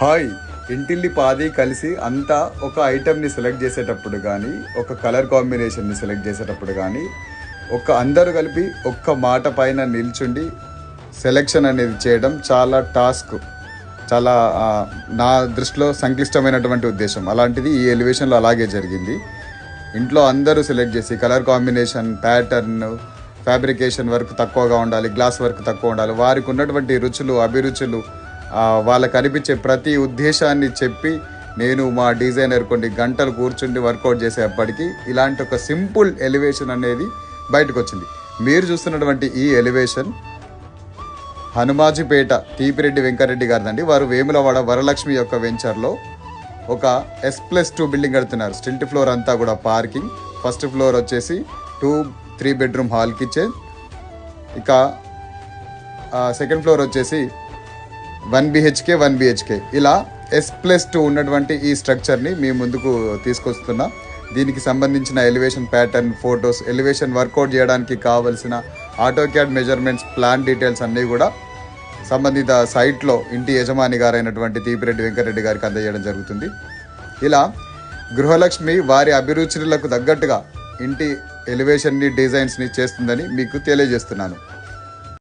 Hi. ఇంటిల్లి పాది కలిసి అంతా ఒక ఐటెంని సెలెక్ట్ చేసేటప్పుడు కానీ ఒక కలర్ కాంబినేషన్ని సెలెక్ట్ చేసేటప్పుడు కానీ ఒక అందరూ కలిపి ఒక్క మాట పైన నిల్చుండి సెలెక్షన్ అనేది చేయడం చాలా టాస్క్ చాలా నా దృష్టిలో సంక్లిష్టమైనటువంటి ఉద్దేశం. అలాంటిది ఈ ఎలివేషన్లో అలాగే జరిగింది. ఇంట్లో అందరూ సెలెక్ట్ చేసి colour combination pattern fabrication work తక్కువగా ఉండాలి గ్లాస్ వర్క్ తక్కువ ఉండాలి వారికి ఉన్నటువంటి రుచులు అభిరుచులు వాళ్ళకు అనిపించే ప్రతి ఉద్దేశాన్ని చెప్పి నేను మా డిజైనర్ కొన్ని గంటలు కూర్చుండి వర్కౌట్ చేసేప్పటికీ ఇలాంటి ఒక సింపుల్ ఎలివేషన్ అనేది బయటకు వచ్చింది మీరు చూస్తున్నటువంటి ఈ ఎలివేషన్ హనుమాజిపేట తీపిరెడ్డి వెంకరెడ్డి గారిదండి. వారు వేములవాడ వరలక్ష్మి యొక్క వెంచర్లో ఒక ఎస్ ప్లస్ టూ బిల్డింగ్ కడుతున్నారు. స్టిల్ట్ ఫ్లోర్ అంతా కూడా పార్కింగ్. ఫస్ట్ ఫ్లోర్ వచ్చేసి two three bedroom hall kitchen ఇక సెకండ్ ఫ్లోర్ వచ్చేసి వన్ బిహెచ్కే వన్ బిహెచ్కే. ఇలా ఎస్ ప్లస్ టూ ఉన్నటువంటి ఈ స్ట్రక్చర్ని మీ ముందుకు తీసుకొస్తున్నా. దీనికి సంబంధించిన elevation pattern photos elevation workout చేయడానికి కావలసిన ఆటోక్యాడ్ మెజర్మెంట్స్ ప్లాన్ డీటెయిల్స్ అన్నీ కూడా సంబంధిత సైట్లో ఇంటి యజమాని గారైనటువంటి తీపిరెడ్డి వెంకరెడ్డి గారికి అందజేయడం జరుగుతుంది. ఇలా గృహలక్ష్మి వారి అభిరుచులకు తగ్గట్టుగా ఇంటి ఎలివేషన్ని డిజైన్స్ని చేస్తుందని మీకు తెలియజేస్తున్నాను.